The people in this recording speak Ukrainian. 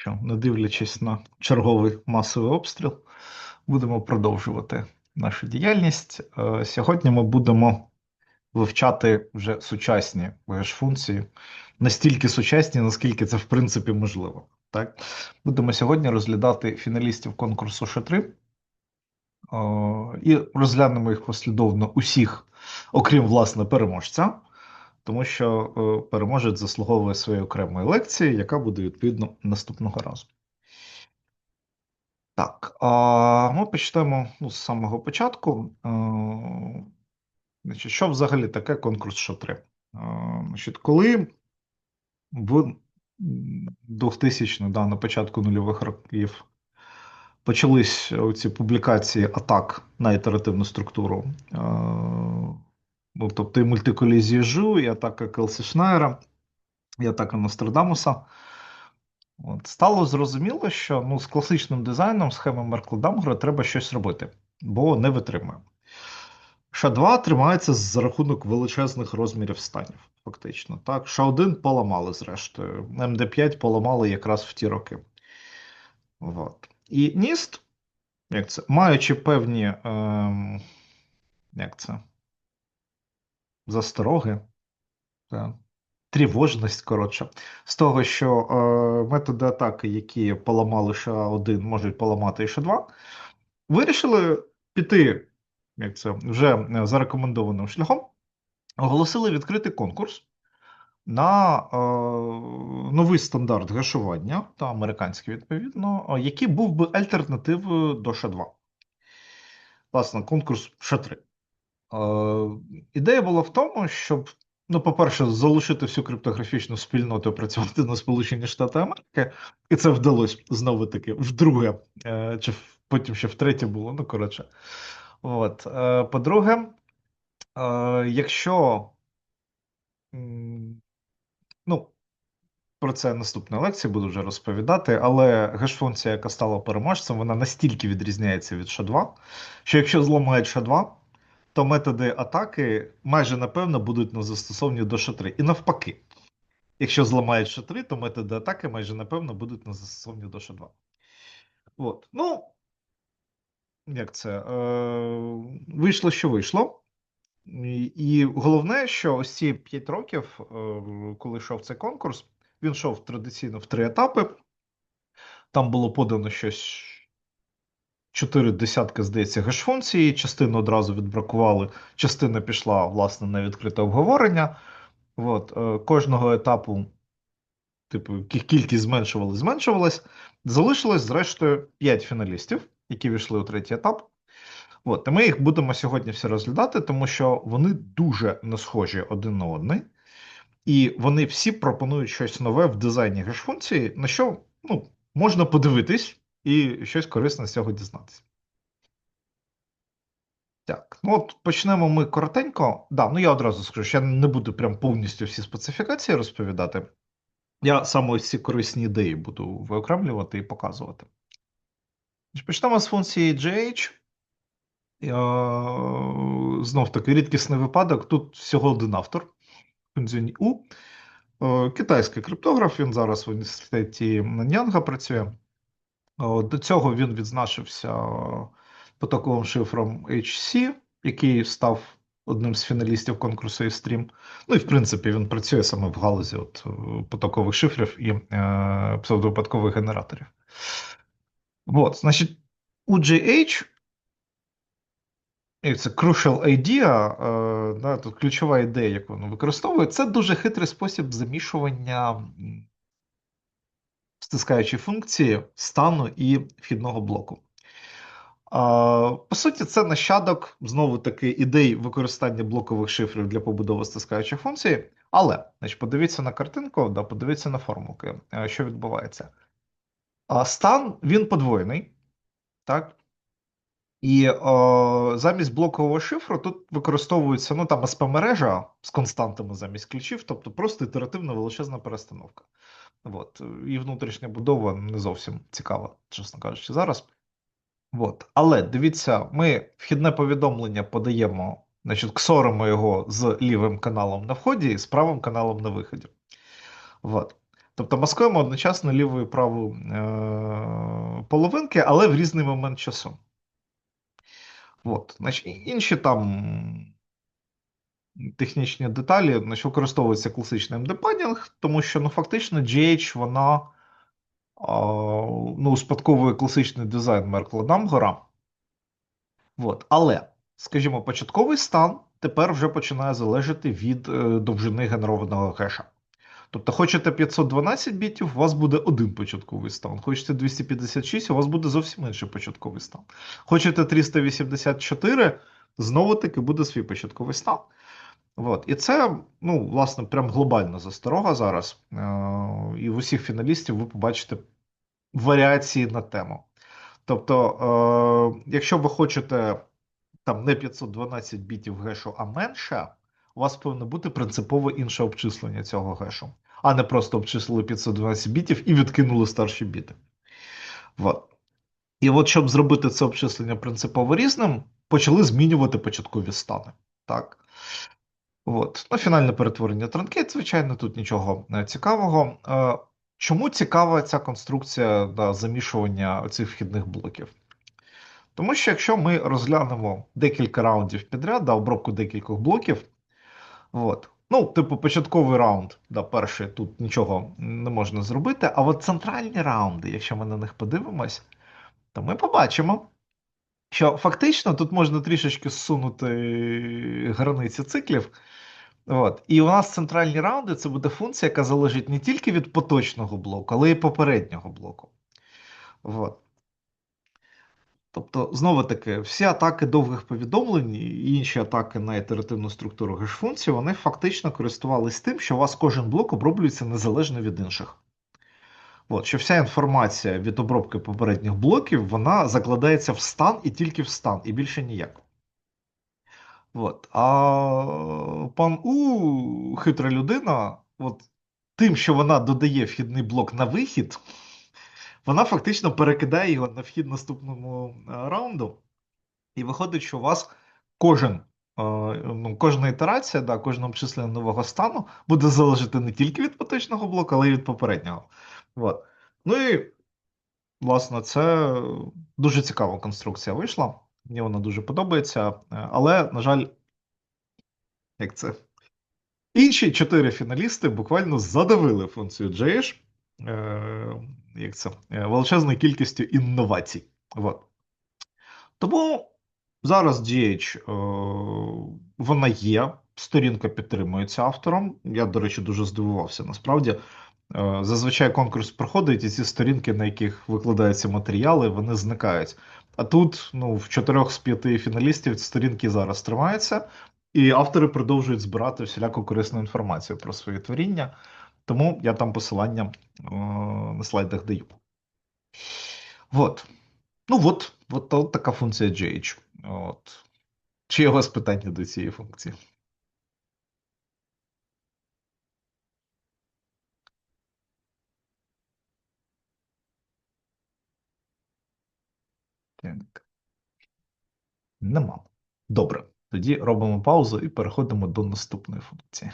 що, не дивлячись на черговий масовий обстріл, будемо продовжувати нашу діяльність. Е, Сьогодні ми будемо вивчати вже сучасні геш-функції, настільки сучасні, наскільки це в принципі можливо. Так? Будемо сьогодні розглядати фіналістів конкурсу Ш3 і розглянемо їх послідовно усіх, окрім власне переможця, тому що е, переможець заслуговує своєї окремої лекції, яка буде відповідно наступного разу. Так, а ми почнемо ну, з самого початку. Е, Значить, Що взагалі таке конкурс Ш3? Е, Значить, Коли в 2000 да, на початку нульових років почались ці публікації атак на ітеративну структуру, тобто і мультиколізію Жу, і атака Келсі Шнайера, і атака Нострадамуса. От, Стало зрозуміло, що ну, з класичним дизайном схеми Меркла-Дамгера треба щось робити, бо не витримує. Ша-2 тримається за рахунок величезних розмірів станів, фактично. Так, Ша-1 поламали, зрештою. МД5 поламали якраз в ті роки. От. І Ніст, як це, маючи певні ем, як це, застороги, так, тривожність, коротше, з того, що е, методи атаки, які поламали Ша-1, можуть поламати і Ша-2, вирішили піти як це вже е, зарекомендованим шляхом, оголосили відкритий конкурс на е, новий стандарт гашування та американський, відповідно, який був би альтернативою до ША-2. Власне, конкурс ША-3. Ідея була в тому, щоб, ну, по-перше, залишити всю криптографічну спільноту працювати на Сполучені Штати Америки, і це вдалося знову таки вдруге, е, чи потім ще втретє було, ну коротше. От. Е, по-друге, е, якщо ну, про це наступної лекції буду вже розповідати, але геш-функція, яка стала переможцем, вона настільки відрізняється від ША2, що якщо зламають ША2, то методи атаки майже напевно будуть не застосовані до ША3. І навпаки, якщо зламають ША3, то методи атаки майже напевно будуть не застосовані до ША2. От. Ну, як це? Е, Вийшло, що вийшло. І, і головне, що ось ці 5 років, е, коли йшов цей конкурс, він йшов традиційно в три етапи. Там було подано щось. Чотири десятки, здається, геш-функцій, частину одразу відбракували, частина пішла, власне, на відкрите обговорення. От, е, Кожного етапу, типу, кількість зменшувалась, зменшувалась. Залишилось, зрештою, 5 фіналістів які війшли у третій етап. От, і ми їх будемо сьогодні всі розглядати, тому що вони дуже не схожі один на один, і вони всі пропонують щось нове в дизайні геш-функції, на що ну, можна подивитись і щось корисне з цього дізнатися. Так, ну от почнемо ми коротенько. Да, ну я одразу скажу, що я не буду прям повністю всі специфікації розповідати. Я саме ці корисні ідеї буду виокремлювати і показувати. Почнемо з функції GH. Знов таки рідкісний випадок. Тут всього один автор. Функціоні У. Китайський криптограф, він зараз в університеті Наньянга працює. До цього він відзначився потоковим шифром HC, який став одним з фіналістів конкурсу Stream. Ну і в принципі він працює саме в галузі от, потокових шифрів і е, псевдовипадкових генераторів. Вот, значить, UGH, і це crucial idea, е, да, тут ключова ідея, яку воно використовує, це дуже хитрий спосіб замішування стискаючої функції стану і вхідного блоку. По суті, це нащадок знову таки ідей використання блокових шифрів для побудови стискаючих функцій. Але, значить, подивіться на картинку, да, подивіться на формулки, е, що відбувається. Стан він подвоєний, так? І о, замість блокового шифру тут використовується ну, там СП-мережа з константами замість ключів, тобто просто ітеративна величезна перестановка. От. І внутрішня будова не зовсім цікава, чесно кажучи, зараз. От. Але дивіться, ми вхідне повідомлення подаємо, значить, ксоримо його з лівим каналом на вході і з правим каналом на виході. От. Тобто маскуємо одночасно ліву і праву е- половинки, але в різний момент часу. От. Значить, інші там технічні деталі, значить, використовується класичний мдпадінг, тому що ну, фактично GH вона ну, успадковує класичний дизайн Меркла Дамгора. От. Але, скажімо, початковий стан тепер вже починає залежати від е, довжини генерованого кеша. Тобто, хочете 512 бітів, у вас буде один початковий стан. Хочете 256, у вас буде зовсім інший початковий стан. Хочете 384, знову таки буде свій початковий стан. От. І це, ну, власне, прям глобальна засторога зараз. Е- І в усіх фіналістів ви побачите варіації на тему. Тобто, е- якщо ви хочете там не 512 бітів гешу, а менше, у вас повинно бути принципово інше обчислення цього гешу, а не просто обчислили 512 бітів і відкинули старші біти. От. І от, щоб зробити це обчислення принципово різним, почали змінювати початкові стани. Так. От. Ну, фінальне перетворення транкет, звичайно, тут нічого е, цікавого. Е, Чому цікава ця конструкція да, замішування цих вхідних блоків? Тому що якщо ми розглянемо декілька раундів підряд, да, обробку декількох блоків, от, ну, типу, початковий раунд, да, перший, тут нічого не можна зробити, а от центральні раунди, якщо ми на них подивимось, то ми побачимо, що фактично тут можна трішечки зсунути границі циклів. От. І у нас центральні раунди це буде функція, яка залежить не тільки від поточного блоку, але й попереднього блоку. От. Тобто, знову таки, всі атаки довгих повідомлень і інші атаки на ітеративну структуру геш-функції, вони фактично користувалися тим, що у вас кожен блок оброблюється незалежно від інших. От, що вся інформація від обробки попередніх блоків вона закладається в стан і тільки в стан, і більше ніяк. От. А пан У, хитра людина, от, тим, що вона додає вхідний блок на вихід, вона фактично перекидає його на вхід наступному е, раунду. І виходить, що у вас кожен, е, ну, кожна ітерація, да, кожне обчислення нового стану буде залежати не тільки від поточного блоку, але й від попереднього. От. Ну і, власне, це дуже цікава конструкція вийшла. Мені вона дуже подобається. Е, Але, на жаль, як це? Інші чотири фіналісти буквально задавили функцію JH, е, як це, е, величезною кількістю інновацій. От. Тому зараз GH вона є, сторінка підтримується автором. Я, до речі, дуже здивувався. Насправді, зазвичай конкурс проходить, і ці сторінки, на яких викладаються матеріали, вони зникають. А тут, ну, в чотирьох з п'яти фіналістів сторінки зараз тримаються, і автори продовжують збирати всіляку корисну інформацію про своє творіння. Тому я там посилання е, на слайдах даю. Вот. Ну, от, от, от така функція GH. От. Чи є у вас питання до цієї функції? Так. Нема. Добре. Тоді робимо паузу і переходимо до наступної функції.